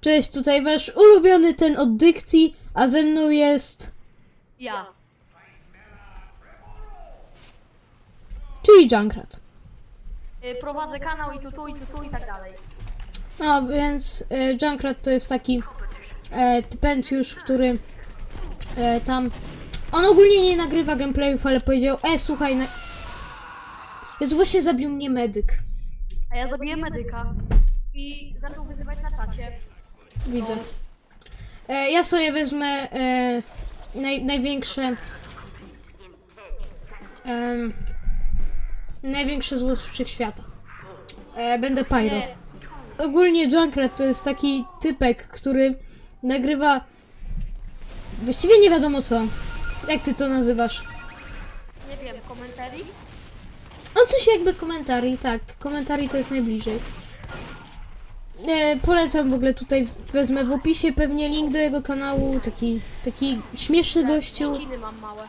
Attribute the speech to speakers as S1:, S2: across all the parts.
S1: Cześć, tutaj wasz ulubiony ten od dykcji, a ze mną jest...
S2: Ja.
S1: czyli Junkrat.
S2: Y, Prowadzę kanał i tu, tu, i tu, tu i tak dalej.
S1: No, więc e, Junkrat to jest taki e, typencjusz, który e, tam... On ogólnie nie nagrywa gameplayów, ale powiedział, e, słuchaj, na... Jest właśnie zabił mnie medyk.
S2: A ja zabiję medyka. I zaczął wyzywać na czacie.
S1: Widzę. E, ja sobie wezmę e, naj, największe. em, największe zło z wszechświata. E, będę Pyro.
S2: Nie,
S1: Ogólnie Junkrat to jest taki typek, który nagrywa. Właściwie nie wiadomo co. Jak ty to nazywasz?
S2: nie wiem, komentarii?
S1: O coś jakby komentarii, tak. Komentarii to jest najbliżej. E, polecam w ogóle tutaj, wezmę w opisie pewnie link do jego kanału. Taki, taki śmieszny gościu.
S2: Ściny mam małe.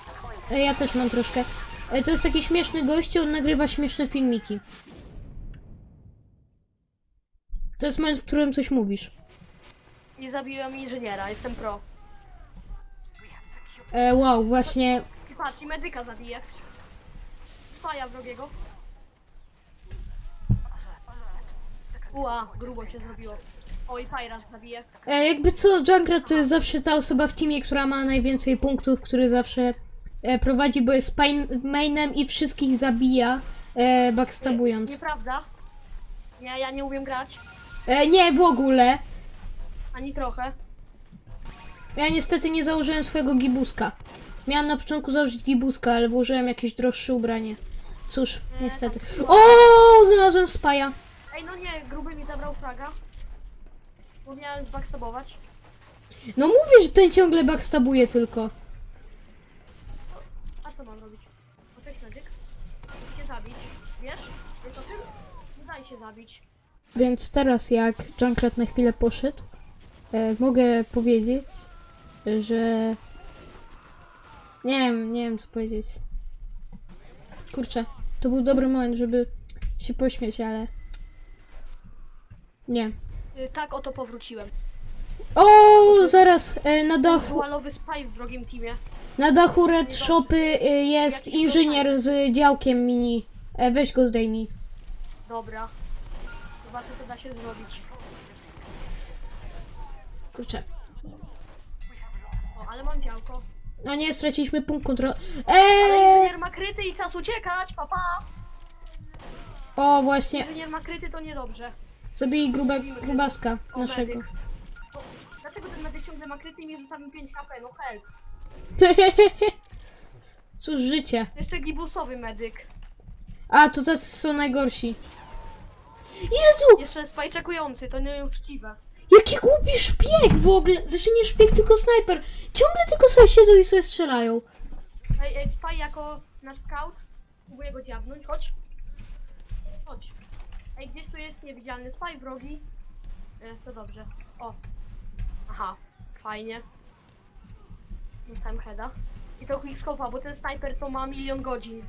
S1: E, ja też mam troszkę. E, to jest taki śmieszny gościu, on nagrywa śmieszne filmiki. To jest moment, w którym coś mówisz.
S2: I zabiłem inżyniera, jestem pro.
S1: E, wow, właśnie.
S2: I patrz, i medyka zabiję. Spaja wrogiego. Ua, grubo cię zrobiło. Oj, Pyras zabiję.
S1: E, jakby co, Junkrat to jest zawsze ta osoba w teamie, która ma najwięcej punktów, który zawsze e, prowadzi, bo jest pain- mainem i wszystkich zabija, e, backstabując.
S2: Nieprawda. Nie, ja nie umiem grać.
S1: E, nie, w ogóle.
S2: Ani trochę.
S1: Ja niestety nie założyłem swojego gibuska. Miałam na początku założyć gibuska, ale włożyłem jakieś droższe ubranie. Cóż, niestety. O, znalazłem spaja.
S2: Ej, no nie, gruby mi zabrał fraga. Bo miałem zbackstabować.
S1: No mówię, że ten ciągle backstabuje tylko.
S2: A co mam robić? O, cześć medyk. Chcę cię zabić. Wiesz? Wiesz o tym? Nie daj się zabić.
S1: Więc teraz jak Junkrat na chwilę poszedł, e, mogę powiedzieć, że... Nie wiem, nie wiem co powiedzieć. Kurczę, to był dobry moment, żeby się pośmiać, ale... Nie.
S2: Y, tak oto powróciłem.
S1: O, zaraz, e, na dachu,
S2: Dualowy spy w wrogim teamie.
S1: na dachu Red Shopy e, jest inżynier z działkiem mini. E, weź go zdejmij.
S2: Dobra. Zobaczę co da się zrobić.
S1: Kurczę.
S2: O, ale mam działko.
S1: No nie, straciliśmy punkt kontroli. Eee!
S2: inżynier ma kryty i czas uciekać, papa! Pa.
S1: O, właśnie.
S2: Inżynier ma kryty to niedobrze.
S1: Zabili grube, grubaska
S2: O,
S1: naszego.
S2: medyk. O, dlaczego ten medyk ciągle ma kryty i mi zostawił 5 HP? No help.
S1: Cóż, życie.
S2: Jeszcze gibusowy medyk.
S1: A, to tacy są najgorsi. Jezu!
S2: Jeszcze spajczekujący, to nieuczciwe.
S1: Jaki głupi szpieg w ogóle! Znaczy nie szpieg, tylko snajper. Ciągle tylko sobie siedzą i sobie strzelają.
S2: Ej, ej, Spy jako nasz scout. Próbuję go dziabnąć, chodź. Chodź. Jest niewidzialny Spy wrogi. E, to dobrze. O. Aha, fajnie. Dostałem heada. I to quickscope'a, bo ten snajper to ma milion godzin.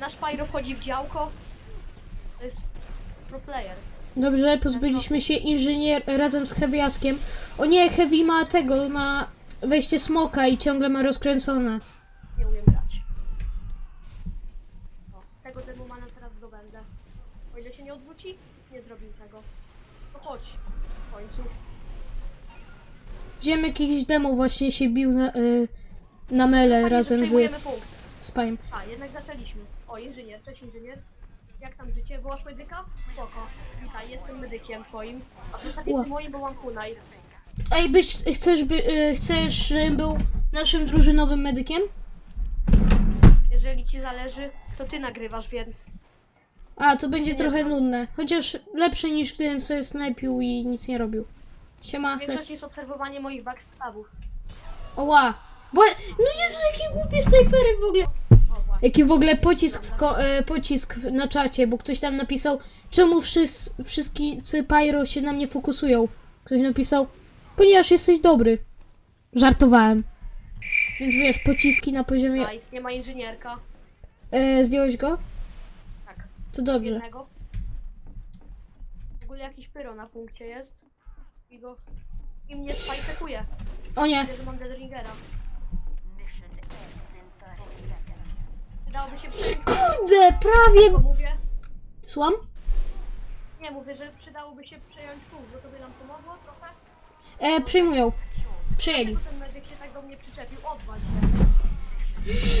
S2: Nasz Pyro wchodzi w działko. To jest pro player.
S1: Dobrze, pozbyliśmy się inżynier razem z Heavyaskiem. O nie, Heavy ma tego, ma wejście smoka i ciągle ma rozkręcone.
S2: Nie umiem grać. O, tego demomana teraz zdobędę. O ile się nie odwróci, nie zrobił tego. No chodź, w końcu.
S1: Wziąłem jakiś demo, właśnie się bił na, y, na mele
S2: Fajnie, że
S1: razem z
S2: przejmujemy punkt.
S1: Spajem.
S2: A, jednak zaczęliśmy. O, inżynier, cześć inżynier. Jak tam życie? Wołasz medyka? Spoko. Witaj, jestem medykiem twoim. A w zasadzie
S1: Ła.
S2: moim, bo mam kunaj.
S1: Ej, być, chcesz, by, y, chcesz, żebym był naszym drużynowym medykiem?
S2: Jeżeli ci zależy, to ty nagrywasz, więc...
S1: A, to będzie
S2: Nie
S1: trochę nudne. Chociaż lepsze niż gdybym sobie snajpił i nic nie robił. Siema.
S2: Większość jest obserwowanie moich backstabów.
S1: Oła. Wła- no Jezu, jakie głupie snajpery w ogóle.
S2: O, właśnie.
S1: Jaki w ogóle pocisk, w ko- e, pocisk w- na czacie, bo ktoś tam napisał, czemu wszyscy, wszyscy pyro się na mnie fokusują. Ktoś napisał, ponieważ jesteś dobry. Żartowałem. Więc wiesz, pociski na poziomie...
S2: Nice, nie ma inżynierka.
S1: E, zdjąłeś go? To dobrze.
S2: Jednego. W ogóle jakiś pyro na punkcie jest. I go... I mnie spajsekuje.
S1: O nie,
S2: Widzę, że mam Deadringera. Przydałoby się przyjąć
S1: kurde, prawie...
S2: mówię.
S1: Słucham?
S2: Nie, mówię, że przydałoby się przejąć punkt, bo to by nam pomogło trochę.
S1: E, przyjmują. Przejęli.
S2: Ten medyk się tak do mnie przyczepił, odwal się.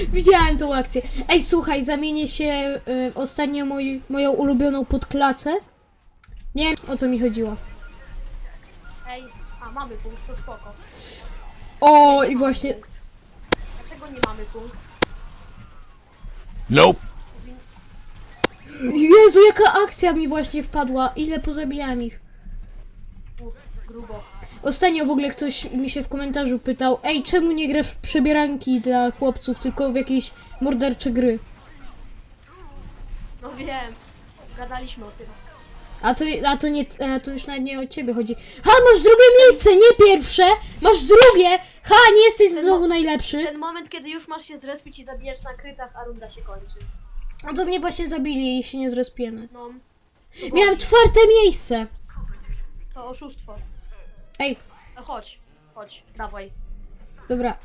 S1: Widziałem tą akcję. Ej, słuchaj, zamienię się y, ostatnio moj, moją ulubioną podklasę. Nie wiem, o to mi chodziło.
S2: Ej, a mamy punkt, to spoko.
S1: O, i właśnie...
S2: Punkt. Dlaczego nie mamy punkt?
S3: Nope.
S1: Jezu, jaka akcja mi właśnie wpadła. Ile pozabijałem ich.
S2: Uf, grubo.
S1: Ostatnio w ogóle ktoś mi się w komentarzu pytał Ej, czemu nie grasz w przebieranki dla chłopców, tylko w jakieś mordercze gry?
S2: No wiem, gadaliśmy o tym.
S1: A to, a to nie, a to już nawet nie o ciebie chodzi. Ha, masz drugie miejsce, nie pierwsze! Masz drugie! Ha, nie jesteś znowu najlepszy.
S2: Ten moment, kiedy już masz się zrespić i zabijać na krytach, a runda się kończy.
S1: A to mnie właśnie zabili i się nie zrespiemy.
S2: No,
S1: Miałem czwarte miejsce.
S2: to oszustwo.
S1: Ej,
S2: No chodź, chodź, dawaj.
S1: dobra.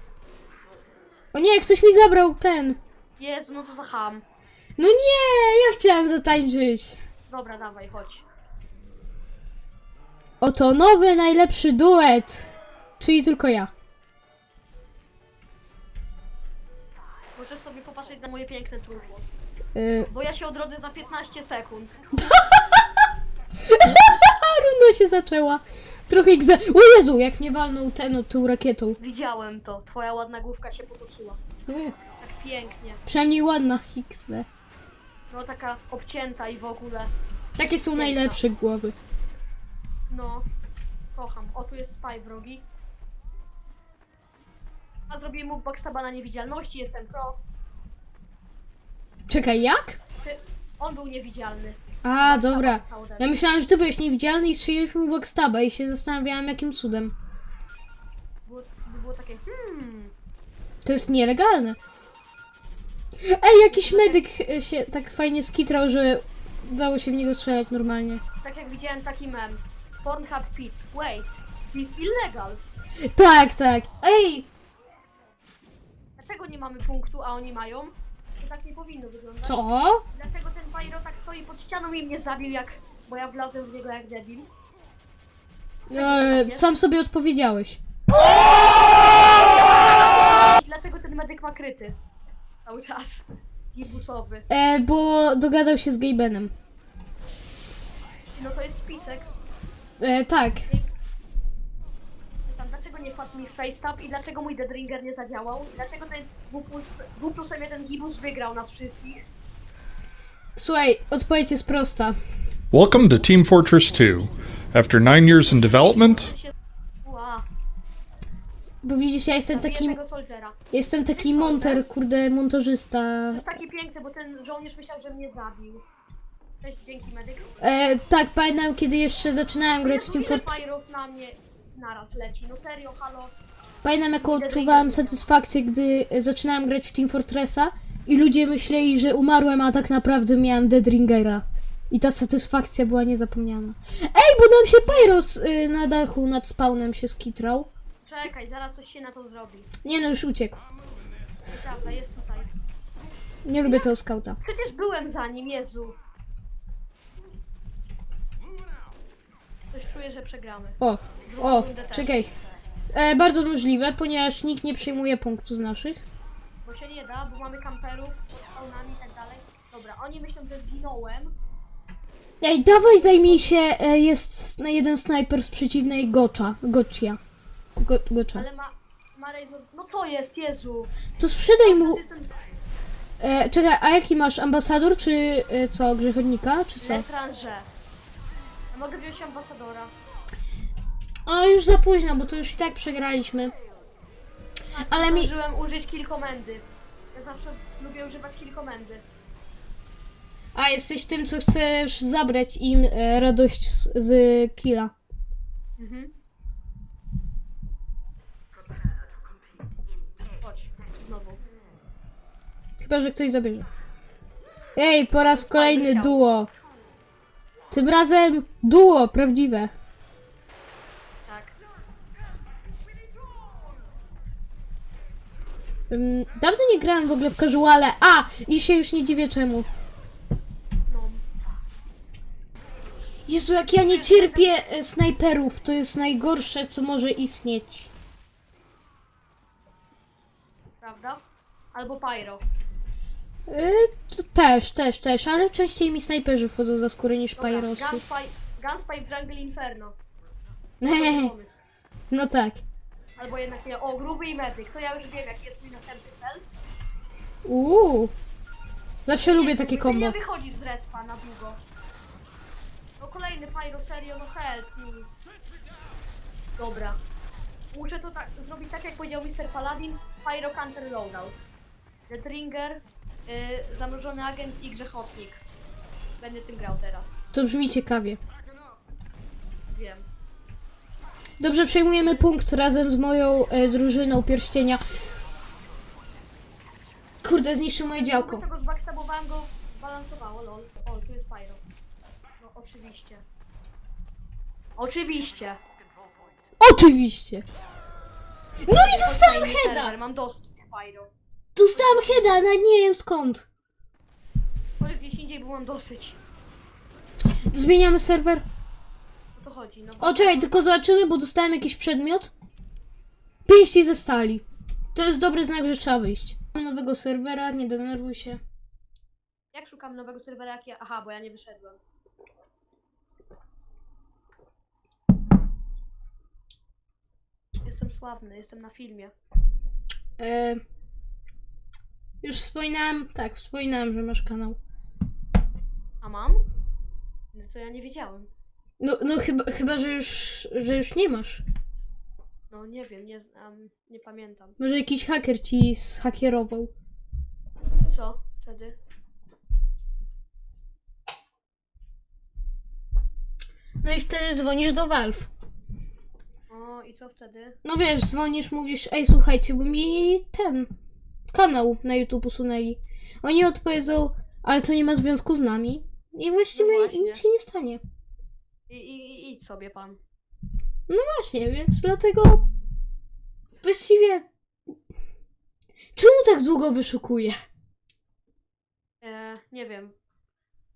S1: O nie, ktoś mi zabrał ten.
S2: Jezu, no co za ham.
S1: No nie, ja chciałem zatańczyć.
S2: Dobra, dawaj, chodź.
S1: Oto nowy, najlepszy duet. Czyli tylko ja.
S2: Możesz sobie popatrzeć na moje piękne turbo.
S1: Yy,
S2: Bo ja się odrodzę za 15 sekund.
S1: runda się zaczęła. Trochę ich za... O Jezu, jak mnie walnął ten o, tą rakietą.
S2: Widziałem to. Twoja ładna główka się potoczyła. Tak pięknie.
S1: przynajmniej ładna XD.
S2: No taka obcięta i w ogóle.
S1: Takie są najlepsze głowy.
S2: No. Kocham. O, tu jest spy wrogi. A zrobiłem mu backstaba na niewidzialności, jestem pro.
S1: Czekaj, jak?
S2: Czy on był niewidzialny?
S1: A, dobra. Ja myślałam, że ty byłeś niewidzialny i strzeliłeś mu backstaba i się zastanawiałam jakim cudem.
S2: Było, by było takie hmm.
S1: To jest nielegalne. Ej, jakiś medyk e, się tak fajnie skitrał, że dało się w niego strzelać normalnie.
S2: Tak jak widziałem taki mem. Pornhub Pits. Wait. This illegal.
S1: Tak, tak. Ej,
S2: Dlaczego nie mamy punktu, a oni mają? Tak nie powinno wyglądać.
S1: co?
S2: Dlaczego ten Pyro tak stoi pod ścianą i mnie zabił jak... Bo ja wlazłem w niego jak debil.
S1: E, sam sobie odpowiedziałeś.
S2: Dlaczego ten medyk ma kryty? Cały czas. Gibusowy.
S1: E, bo dogadał się z Gabenem.
S2: No to jest spisek.
S1: E, tak.
S2: Dlaczego nie wpadł mi FaceTap i dlaczego mój Deadringer nie zadziałał? Dlaczego ten W plus, w plus jeden Gibus wygrał nad wszystkich?
S1: Słuchaj, odpowiedź jest prosta.
S3: Welcome to Team Fortress 2. After nine years in development.
S2: Ła,
S1: Bo widzisz, ja jestem
S2: zabiję
S1: taki,
S2: tego Soldiera.
S1: jestem taki monter, kurde, montażysta.
S2: To jest taki piękny, bo ten żołnierz myślał, że mnie zabił. Cześć, dzięki medyk.
S1: E, tak, pamiętam, kiedy jeszcze zaczynałem grać w Team Fortress.
S2: Pyrów na mnie naraz leci? No serio, halo?
S1: Pamiętam, jaką odczuwałam satysfakcję, gdy e, zaczynałem grać w Team Fortressa i ludzie myśleli, że umarłem, a tak naprawdę miałem Deadringera. I ta satysfakcja była niezapomniana. Ej, bo nam się Pyros y, na dachu nad spawnem się skitrał.
S2: Czekaj, zaraz coś się na to zrobi.
S1: Nie no, już uciekł.
S2: Prawda, jest tutaj.
S1: Nie lubię tego skauta.
S2: Przecież byłem za nim, Jezu. Coś czuję, że przegramy.
S1: O, o,
S2: rundę też.
S1: czekaj. E, bardzo możliwe, ponieważ nikt nie przyjmuje punktu z naszych.
S2: Bo się nie da, bo mamy kamperów pod spawnami i tak dalej. Dobra, oni myślą, że zginąłem.
S1: Ej, dawaj zajmij się, e, jest na jeden snajper z przeciwnej Gocza. Gocia. Go, gocza.
S2: Ale ma... ma Razor... No co jest, Jezu?
S1: To sprzedaj mu...
S2: Jestem
S1: E, czekaj, a jaki masz? Ambasador czy e, co? Grzechodnika? Czy co?
S2: Mogę wziąć ambasadora.
S1: A już za późno, bo to już i tak przegraliśmy. Ale mi...
S2: Zdążyłem użyć kilkomendy. Ja zawsze lubię używać kilkomendy.
S1: A jesteś tym, co chcesz zabrać im e, radość z, z killa.
S2: Mhm. Chodź, znowu.
S1: Chyba, że ktoś zabierze. Ej, po raz kolejny duo. Tym razem duo prawdziwe. Tak. Um, dawno nie grałem w ogóle w casuale. A! I się już nie dziwię czemu.
S2: No.
S1: Jezu, jak ja nie cierpię e, snajperów. To jest najgorsze, co może istnieć.
S2: Prawda? Albo pyro.
S1: Yy, też, też, też, ale częściej mi snajperzy wchodzą za skórę niż
S2: Dobra. Gunspy, Gunspy w Jungle Inferno. Dobry pomysł.
S1: No tak.
S2: Albo jednak nie. O, gruby i medyk. To ja już wiem, jaki jest mój następny cel.
S1: Uuu. Zawsze lubię takie kombo.
S2: Nie wychodzisz z respa na długo. No kolejny Pyro, serio, no help me. Dobra. Muszę to tak, zrobić tak, jak powiedział Mr. Paladin. Pyro Counter Loadout. Dead Ringer, yy, zamrożony agent i grzechotnik. Będę tym grał teraz.
S1: To brzmi ciekawie.
S2: Wiem.
S1: Dobrze, przejmujemy punkt razem z moją e, drużyną pierścienia. Kurde, zniszczył moje działko.
S2: Tego zbackstabowałem go, balansowało, lol. O, tu jest Pyro. No, oczywiście. Oczywiście.
S1: Oczywiście. No i dostałem
S2: Kolejny
S1: heada!
S2: serwer, Mam dosyć tych Pyro.
S1: Dostałem heada, ale nie wiem skąd.
S2: Chodź gdzieś indziej, bo mam dosyć.
S1: Zmieniamy serwer.
S2: O to chodzi, no.
S1: O, czekaj, tylko zobaczymy, bo dostałem jakiś przedmiot. Pięści ze stali. To jest dobry znak, że trzeba wyjść. Mamy nowego serwera, nie denerwuj się.
S2: Jak szukam nowego serwera, jak ja... Aha, bo ja nie wyszedłem. Jestem sławny, jestem na filmie.
S1: E, już wspominałem, tak, wspominałem, że masz kanał.
S2: A mam? No to ja nie wiedziałem.
S1: No, no chyba, chyba że, już, że już nie masz.
S2: No nie wiem, nie znam, nie pamiętam.
S1: Może jakiś haker ci zhakierował.
S2: Co wtedy?
S1: No i wtedy dzwonisz do Valve.
S2: O, i co wtedy?
S1: No wiesz, dzwonisz, mówisz, ej słuchajcie, bo mi ten kanał na YouTube usunęli. Oni odpowiedzą, ale to nie ma związku z nami. I właściwie
S2: No właśnie.
S1: nic się nie stanie.
S2: I, i, i idź sobie pan.
S1: Właśnie, więc dlatego właściwie czemu tak długo wyszukuję?
S2: E, nie wiem.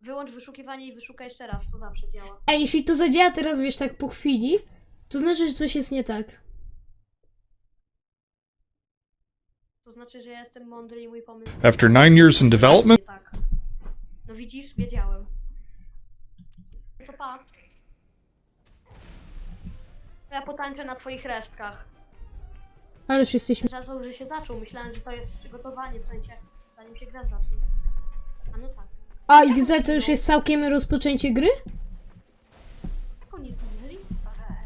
S2: Wyłącz wyszukiwanie i wyszukaj jeszcze raz, to zawsze działa.
S1: A jeśli to zadziała teraz, wiesz, tak po chwili, to znaczy, że coś jest nie tak.
S2: To znaczy, że ja jestem mądry i mój pomysł
S3: After nine years in development,
S2: tak. No widzisz, wiedziałem. No to pa. Ja potańczę na twoich resztkach.
S1: Ależ jesteśmy.
S2: Zaczął, że się zaczął. Myślałem, że to jest przygotowanie, w sensie, zanim się gra zacznie. A no tak.
S1: A XZ to już jest całkiem rozpoczęcie gry?
S2: Jak oni?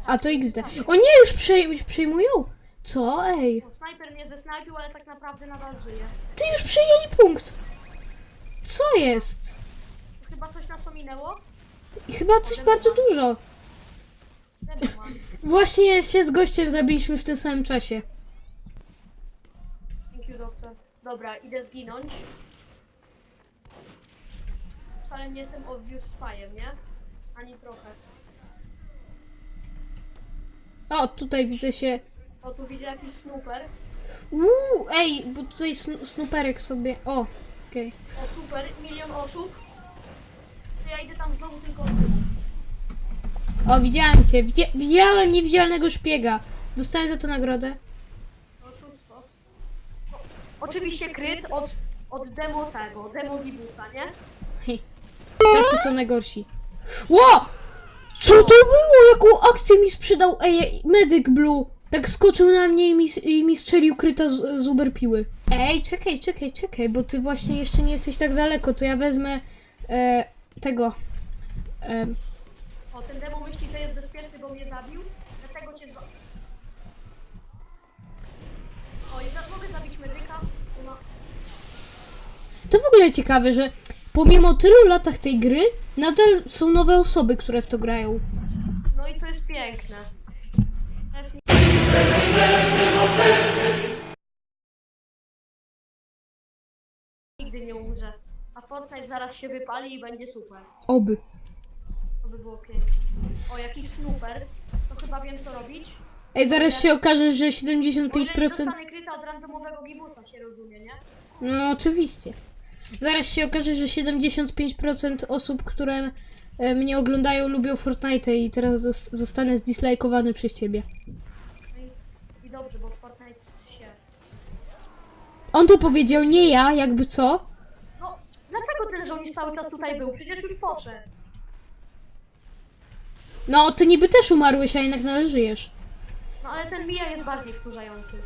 S1: A to XD. O nie, już przej- przejmują? Co? Ej.
S2: No, snajper mnie zesnajpił, ale tak naprawdę nadal żyje.
S1: Ty już przejęli punkt. Co jest?
S2: Chyba coś nas ominęło?
S1: Chyba coś bardzo dużo. Właśnie się z gościem zabiliśmy w tym samym czasie.
S2: Thank you, doktor. Dobra, idę zginąć. Wcale nie jestem obvious spyem, nie? Ani trochę.
S1: O, tutaj widzę się.
S2: O, tu widzę jakiś snooper.
S1: Uuu, ej, bo tutaj sn- snuperek sobie. O, okej.
S2: O, super, milion osób. To ja idę tam znowu tylko
S1: O, widziałem cię. Widzia- widziałem niewidzialnego szpiega. Dostałem za to nagrodę.
S2: oszustwo. O, oczywiście kryt od, od demo tego, demo Gibusa, nie?
S1: Hej. Tacy są najgorsi. Ło! Co to było? Jaką akcję mi sprzedał? Ej, Medic Blue. Tak skoczył na mnie i mi, i mi strzelił kryta z, z uberpiły. Ej, czekaj, czekaj, czekaj, bo ty właśnie jeszcze nie jesteś tak daleko, to ja wezmę e, tego. E,
S2: O, ten demo myśli, że jest bezpieczny, bo mnie zabił. Dlatego cię zwa... O, i za- mogę zabić medyka. No,
S1: to w ogóle ciekawe, że pomimo tylu latach tej gry, nadal są nowe osoby, które w to grają.
S2: no i to jest piękne. Nigdy nie umrze. A Fortnite zaraz się wypali i będzie super.
S1: Oby.
S2: To by było piękne. O, jakiś snooper. To chyba wiem co robić.
S1: Ej, zaraz się okaże, że
S2: O ile nie
S1: 75%.
S2: dostanę kryta, od randomowego gibusa się rozumie, nie?
S1: No oczywiście. Zaraz się okaże, że 75% osób, które e, mnie oglądają, lubią Fortnite i teraz zos- zostanę zdislajkowany przez ciebie. On to powiedział, nie ja, jakby co?
S2: No, dlaczego ten żołnierz cały czas tutaj był? Przecież już poszedł.
S1: No, ty niby też umarłeś, a jednak nadal żyjesz.
S2: No ale ten Mija jest bardziej wkurzający.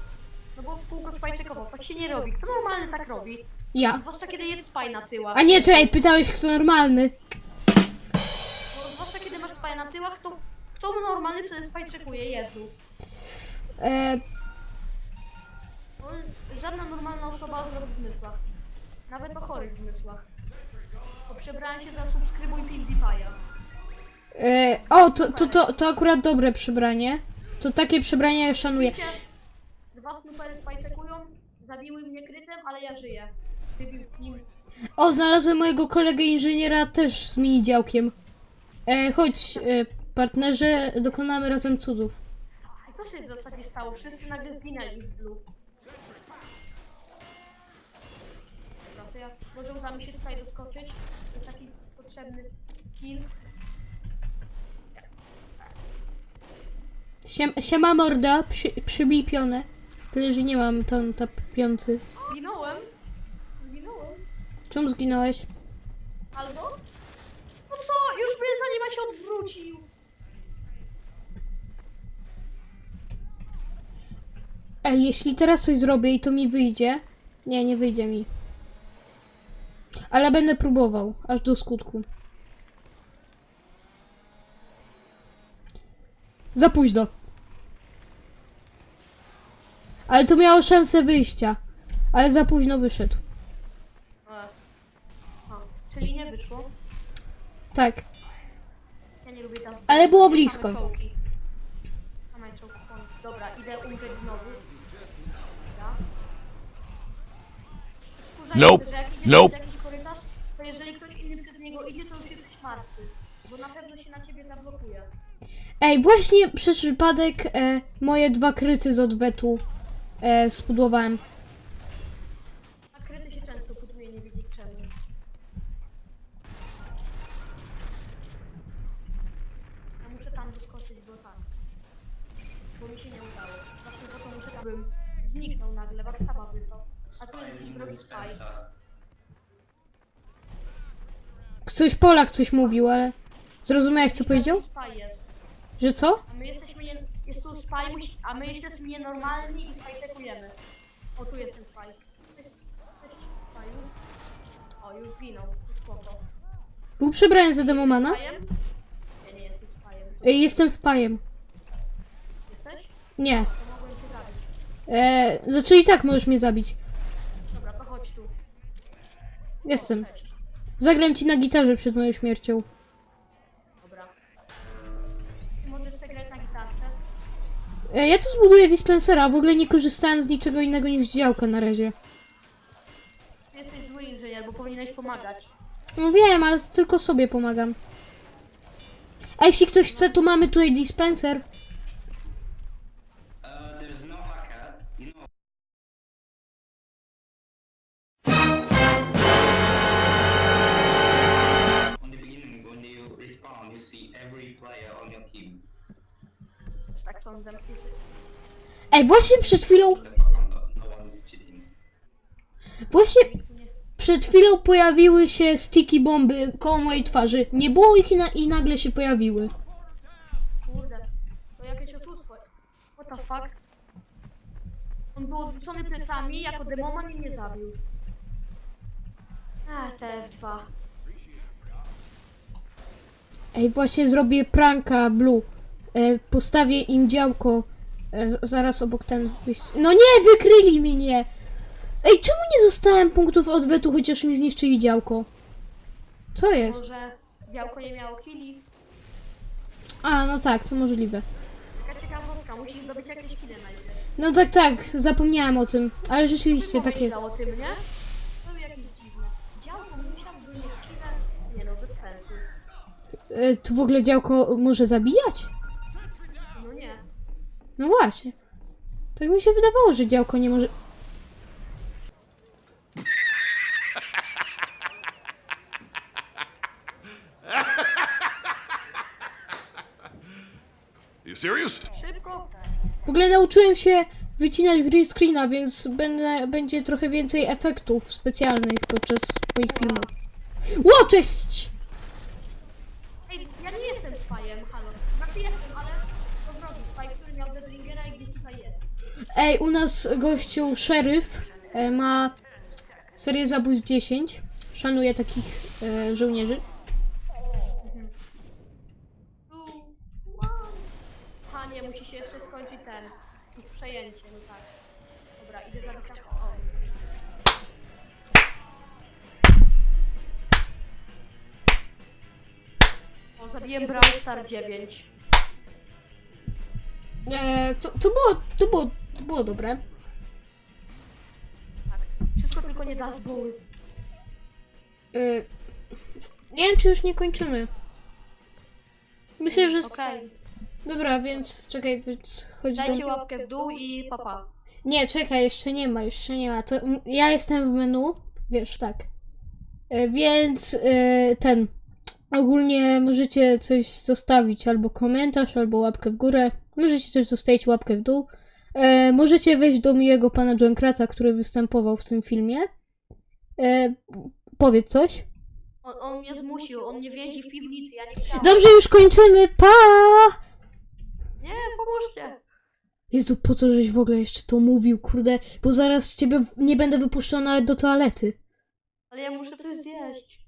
S2: No bo w kółko spajczekował, tak się nie robi. Kto normalny tak robi?
S1: Ja.
S2: Zwłaszcza kiedy jest spaj na tyłach.
S1: A nie, czekaj, pytałeś kto normalny.
S2: No, zwłaszcza kiedy masz spaj na tyłach, to kto normalny wtedy spajczekuje? Jezu.
S1: E,
S2: żadna normalna osoba o zdrowych zmysłach. Nawet o chorych zmysłach. Bo przebrałem się za subskrybuj PewDiePie'a.
S1: e, o, to, to, to, to akurat dobre przebranie. To takie przebranie ja szanuję.
S2: Wiecie, dwa snupery spajczekują, zabiły mnie krytem, ale ja żyję. Wybił team.
S1: O, znalazłem mojego kolegę inżyniera też z mini działkiem. E, chodź, e, partnerze, dokonamy razem cudów.
S2: I co się w zasadzie stało? Wszyscy nagle zginęli w blue. Może uda mi się tutaj doskoczyć. To jest taki potrzebny kill.
S1: Siem, siema morda, przy, przybij pionę. Tyle, że nie mam tam tap piąty.
S2: Zginąłem. Zginąłem.
S1: Czemu zginąłeś?
S2: Albo? No co? Już by zanim się odwrócił.
S1: Ej, jeśli teraz coś zrobię i to mi wyjdzie... Nie, nie wyjdzie mi. Ale będę próbował, aż do skutku. Za późno. Ale to miało szansę wyjścia. Ale za późno wyszedł.
S2: E. A, czyli nie wyszło.
S1: Tak.
S2: Ja nie lubię teraz.
S1: Ale było blisko.
S2: czołgi. Same czołgi. Dobra, idę umrzeć znowu. Dobra. Wkurzające,
S3: Nope.
S2: że jak idziesz
S3: Nope.
S2: korytarz, to jeżeli ktoś inny przed niego idzie, to już jesteś martwy. Bo na pewno się na ciebie zablokuje.
S1: Ej, właśnie przez przypadek e, moje dwa kryty z odwetu e, spudłowałem.
S2: A kryty się często buduje, nie wiedzieć czemu. Ja muszę tam doskoczyć, bo tak. Bo mi się nie udało. Właśnie po to muszę tam bym zniknął nagle, backstaba wycofał. A tu jest jakiś wrogi spy.
S1: Ktoś Polak coś mówił, ale zrozumiałeś co powiedział?
S2: Spy jest.
S1: Że co?
S2: A my jesteśmy nie... Jest tu spy, musi- a my jesteśmy nienormalni i spajczekujemy. O, tu jest ten spy. Cześć, cześć. O, już zginął. Już spoko.
S1: Był przebrany za demomana?
S2: Spajem? Nie, nie jesteś spajem.
S1: Ej, jestem spajem.
S2: Jesteś?
S1: Nie.
S2: To mogłem cię zabić.
S1: E, znaczy i tak możesz mnie zabić.
S2: Dobra, to chodź tu.
S1: Jestem.
S2: Cześć.
S1: Zagram ci na gitarze przed moją śmiercią.
S2: Dobra. Możesz sobie grać na gitarce?
S1: E, ja tu zbuduję dispensera, w ogóle nie korzystałem z niczego innego niż z działka na razie.
S2: Ty jesteś zły inżynier, bo powinieneś pomagać.
S1: No wiem, ale tylko sobie pomagam. A jeśli ktoś chce, to mamy tutaj dispenser. Ej, właśnie przed chwilą,
S4: no is cheating.
S1: właśnie przed chwilą pojawiły się sticky bomby koło mojej twarzy. Nie było ich i, na, i nagle się pojawiły.
S2: Kurde. To jakieś oszustwo. What the fuck? On był odwrócony plecami, jako demoman i mnie zabił. Ach, TF2.
S1: Ej, właśnie zrobię pranka Blue. E, postawię im działko e, zaraz obok ten. No nie, wykryli mnie! Ej, czemu nie zostałem punktów odwetu, chociaż mi zniszczyli działko? Co jest?
S2: Może białko nie miało chwili.
S1: A, no tak, to możliwe.
S2: Taka ciekawostka, musisz zdobyć jakieś kile najpierw.
S1: No tak, tak, zapomniałem o tym, ale rzeczywiście tak jest.
S2: O tym, nie? To jakieś dziwne. Działko kile. Nie no, bez sensu.
S1: E, to w ogóle działko może zabijać?
S2: No
S1: właśnie. Tak mi się wydawało, że działko nie może...
S2: Szybko.
S1: W ogóle nauczyłem się wycinać green screena, więc będę, będzie trochę więcej efektów specjalnych podczas moich filmów. Ło, cześć!
S2: Ej, ja nie jestem
S1: Ej, u nas gościu szeryf e, ma serię zabójstw 10. Szanuje takich e, żołnierzy.
S2: Panie, musi się jeszcze skończyć ten. Ich przejęcie, no tak. Dobra, idę zabić. O. O, zabiłem Brawl Star 9.
S1: E, to, to, było, to, było, to było dobre.
S2: Tak. Wszystko tylko nie da z buły.
S1: E, nie wiem, czy już nie kończymy. Myślę, że.
S2: Okej.
S1: Dobra, więc czekaj, więc chodź do...
S2: Dajcie łapkę w dół i papa.
S1: Nie, czekaj, jeszcze nie ma, jeszcze nie ma. To ja jestem w menu, wiesz, tak. E, Więc e, ten. Ogólnie możecie coś zostawić, albo komentarz, albo łapkę w górę. Możecie też zostawić łapkę w dół. E, możecie wejść do miłego pana John który występował w tym filmie. E, powiedz coś.
S2: On, on mnie zmusił, on mnie więzi w piwnicy, ja nie chciałam.
S1: Dobrze, już kończymy. Pa!
S2: Nie, pomóżcie.
S1: Jezu, po co żeś w ogóle jeszcze to mówił, kurde, bo zaraz ciebie w- nie będę wypuszczał nawet do toalety.
S2: Ale ja muszę coś zjeść.